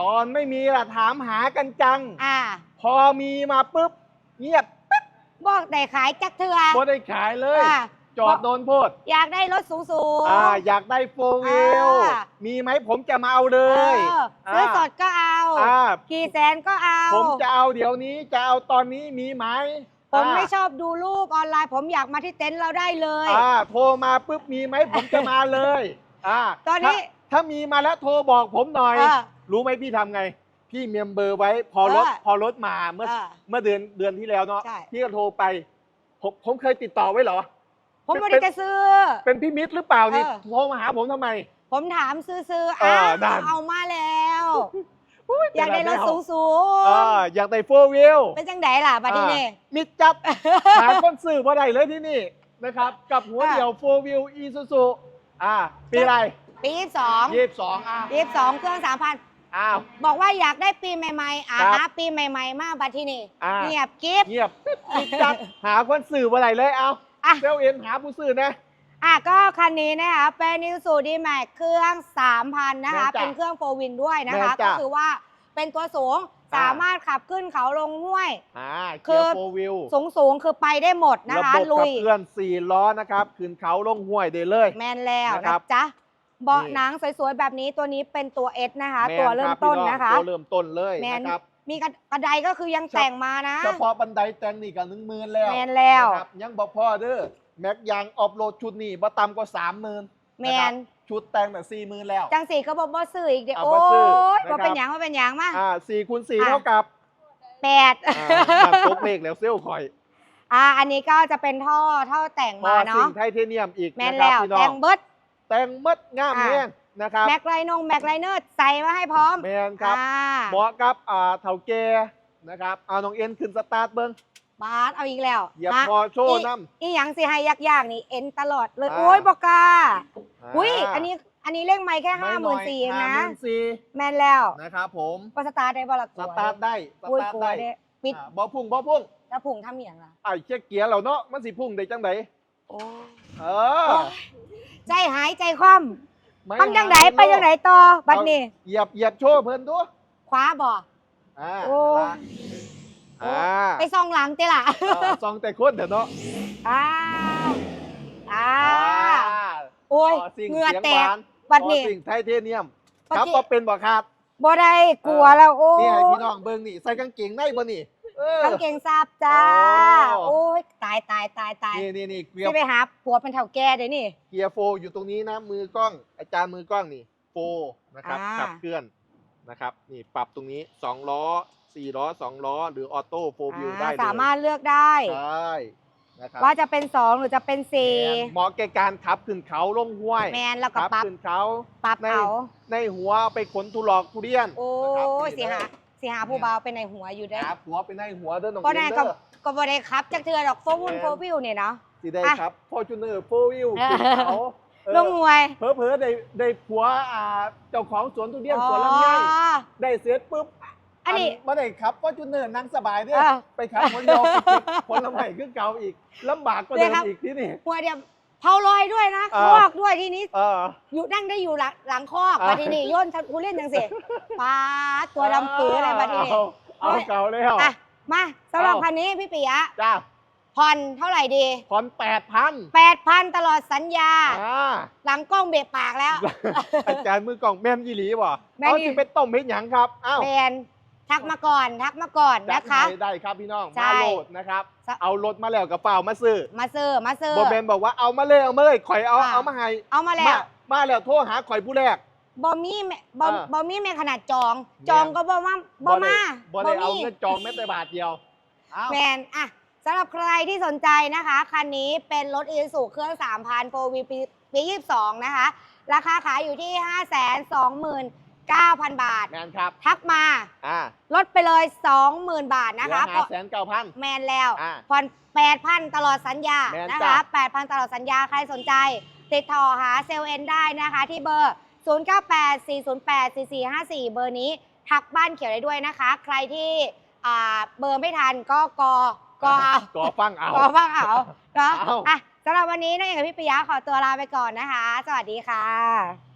ตอนไม่มีล่ะถามหากันจัง อ่า พอมีมาปุ๊บ เงียบบอกได้ขายจักเทือบ่ได้ขายเลย อ่าจอดโดนโพดอยากได้รถสูงสูง อ่าอยากได้โฟวิลอ่า มีไหมผมจะมาเอาเลเอยอซื้อสดก็เอา อ่ากี่แสนก็เอา ผมจะเอาเดี๋ยวนี้จะเอาตอนนี้มีไหมผมไม่าชอบดูรูปออนไลน์ ผมอยากมาที่เต็นท์เราได้เลย อ่าโทรมาปุ๊บมีไหมผมจะมาเลยอ่าตอนนี้ ถ้าถ้ามีมาแล้วโทรบอกผมหน่อย เออ รู้ไหมพี่ทำไง พี่เมมเบอร์ไว้พอรถเออพอรถมาเมื่อเออเมื่อเดือนเดือนที่แล้วเนาะใช่ พี่ก็โทรไปผมผมเคยติดต่อไว้เหรอ ผมบริจะซื้อ เป็นพี่มิตรหรือเปล่านี่เออ โทรมาหาผมทำไม ผมถามซื้อๆเออ้าอวนั่นเอามาแล้วอุ๊อยากได้รถสูงสูเอออยากได้โฟวิลเป็นจังไดล่ะบัดนี้นี่ มิดจัดหาคนซื้อบ่ได้เลยที่นี่นะครับ กับหัวค่ะเดี่ยวโฟวิลอีซูซูอ่าปีอะไรปียี่สองยี่สิบสองอ่าปีสองเครื่องสามพัน อ้าว บอกว่าอยากได้ปีใหม่ๆอะครับหาปีใหม่ๆ มากบัดที่นี่อ่า เงียบกิฟเงียบมิดจัดหาคนซื้อบ่ได้เลยเอาอะ เซลเอ็นหาผู้ซื้อนะ อะก็คันนี้นะคะเป็นนิวสูดีแม็กเครื่อง 3,000 นะคะ แม่นจ้ะเป็นเครื่องโฟวินด้วยนะแม่คะนจ้ะก็คือว่าเป็นตัวสูงอ่า สามารถขับขึ้นเขาลงห้วย อ่าคืเกียอร์โฟวิลสูงสูงๆคือไปได้หมดนะระคะ บบลุขับย เคลื่อนสี่ล้อนะครับขึ้นเขาลงห้วยได้เลย แมนแล้วนะครันะบจ๊ะ เบาะนี่หนังสวยๆแบบนี้ตัวนี้เป็นตัว S นะคะแม่นตัวเริ่คมบต้นพี่องนะคะ ตัวเริ่มต้นเลยแมน นะครับ มีกระกระไดก็คือยังเฉพาะแต่งมานะ เฉพาะบันไดแต่งนี่ก็หนึ่งหมื่นแล้วแมนแล้ว นะครับยังบอกพ่อเด้อแม็กยางออฟโรดชุดนี่บ่ต่ำกว่าสามหมื่นแมนชุดแต่งแต่สี่หมื่นแล้ว จังสีก็บอกว่าซื้ออีกเดี๋ยวเอาโอ้บ่ซื้อยว่านะครับเป็นหยังว่าเป็นหยังมาอ่าสี่คูณสี่อะเท่ากับแปดอ่ามันตกเลขแล้วเซลลคอยอ่าอันนี้ก็จะเป็นท่อท่อแต่งพอมาสิ่เนาะงไทเทเนียมอีกแมนนะครับแล้วพี่น้อแต่งงเบิร์ด แต่งมัดงามอะแห้งนะครับแม็กไรนงแม็กไรเนอร์ใส่มาให้พร้อมแมนครับอ่าเหมาะกับอ่าเถาแก่นะครับเอาน้องเอ็นขึ้นสตาร์ทเบิ้งบาสเอาอีกแล้วเหยียบฮะพอโชว์น้อีหยังสิให้ยากๆนี่เอ็นตลอดเลยอ่าโอ้ยบอกกาำอุ้ยอันนี้อันนี้เลขไม่แค่ห้าหมื่นสี่เองห้านะหมื่นสี่แมนแล้วนะครับผมก็สตาร์ทได้บ่ละสตาร์ทได้สอุ้ยตาร์ทกลัวได้เด้ปิดอ่าบ่พุ่งบ่พุ่งแล้วผุงทำอย่างล่ะไอ้เช็คเกียร์เราเนาะมันสิพุ่งได้จังไดโอ้เออ ใจหายใจคว่ไม่ำทำจังไหนหาไปจังไหนต่อบัดนี้เหยียบเหยียบโชว์เพิ่นดูคว้าบ่อ่าโอ้อ่าไปซองหลังเจ้ล่ะอ่าซองแต่คนเถอะเนาะอ้าวอ้าวโอ้ยพสิ่เหงื่อสียแตหกวานบัดพอนี้สิ่งไทเทเนียมบัดครับนี้บ่เป็นบ่ขาดบ่ได้กลัวแล้วโอ้นี่ให้ยพี่น้องเบิ่งนี่ใส่กางเกงในบ่นี่เออ กางเกงซับจ้าโอ้โอ้ยตายตายตายตายนี่นี่นี่เกียจะร์ไปหาผัวเป็นเถ่าแก่เดี๋ยวนี้เกียร์โฟอยู่ตรงนี้นะมือกล้อง อาจารย์มือกล้องนี่โฟนะครับอ่า ขับเคลื่อนนะครับนี่ปรับตรงนี้สองล้อสี่ล้อสองล้อ หรือออโต้โฟวิวได้อ่าเลยสามารถเลือกได้ ใช่นะครับว่าจะเป็น2หรือจะเป็นแมนเหมาะแก่การขับขึ้นเขาลงห้วย4แมนแล้วก็ขับปรับขึ้นเขา ปรับใน เอา ในหัวเอาไปขนทุลอกทุเรียนโอ้นะครับยนี่เสียหาเด้อเสียหาผู้บ่าวเป็นในหัวอยู่ได้อครับหัวไปในหัวเด้อน้องก็เอ็ได้นก็เด้อก็บ่ได้ครับจักเทือดอกโฟวุ่นแม่นโฟวิวเนี่ยเนาะ สิได้อะ ครับฟอร์จูเนอร์โฟวิวเออขึ้นเขาเออลงมวยเผลอๆได้ได้ผัวอ่าเจ้าของสวนทุเรียนสวนลำไยอ๋อ ได้เสร็จปุ๊บอันนี้มาได้ครับฟอร์จูเนอร์นั่งสบายเด้อเออ ไปขับคนเดียวไปเก็บผลไม้ขึ้นเก่าอีกลำบากกว่าเดี๋เดิยวครับมอีกที่นี่หัวเดียว เผาลอยด้วยนะเอคออกด้วยทีนี้ เออ อยู่นั่งได้อยู่หลังหลังคอกอะมาทีนี้โย่นทุเรียนจังสิป้าดตัวดำปื้ออะไรมาทีนี้เอาเอาเก่าแล้วอะมาสำหรับเอา คันนี้พี่ปิยะจ้าผ่อนเท่าไหร่ดี ผ่อนแปดพัน8,000 ตลอดสัญญา อ่าหลังกล้องเบรกปากแล้ว อาจารย์มือกล่องแม่นยี่หลีบ่แม่นเอาอีสิไปต้มเม็ดหยังครับ อ้าวแฟน ทักมาก่อนทักมาก่อนจัดนะคะ ให้ได้ครับพี่น้อง ใช่มาโหลดนะครับจะเอารถมาแล้วกระเป๋ามาซื้อมาซื้อมาซื้อโบแมนบอกว่าเอามาเลยเอามาเลยข่อยเอาอ่าเอามาให้เอามาแล้วมามาแล้วโทรหาข่อยผู้แรก บอมี่แม่บออ่าบอมี่แม่ขนาดจองแม่นจองก็บอมาบอมาบ่ได้เอาเงินจองแม้แต่บาทเดียวเอาแมนอะสำหรับใครที่สนใจนะคะ คันนี้เป็นรถอีซูเครื่อง 3,000โปรวีปีปี 22 นะคะ ราคาขายอยู่ที่ 529,000 บาท แมนครับ ทักมา อ่าลดไปเลย 20,000 บาทนะคะห้าแสนเก้าพันแมนแล้วอ่า ผ่อน8,000 ตลอดสัญญาแม่นนะจ้ะคะ8,000 ตลอดสัญญาใครสนใจ ติดต่อหาเซลล์เอ็นได้นะคะ ที่เบอร์ 0984084454 เบอร์นี้ทักบ้านเขียวได้ด้วยนะคะ ใครที่อ่าเบอร์ไม่ทันก็กอกอเอา ก่อฟังเอากอฟังเอาเนาะเอา อะสำหรับวันนี้น้องเอกกับพี่ปิยะขอตัวลาไปก่อนนะคะ สวัสดีค่ะ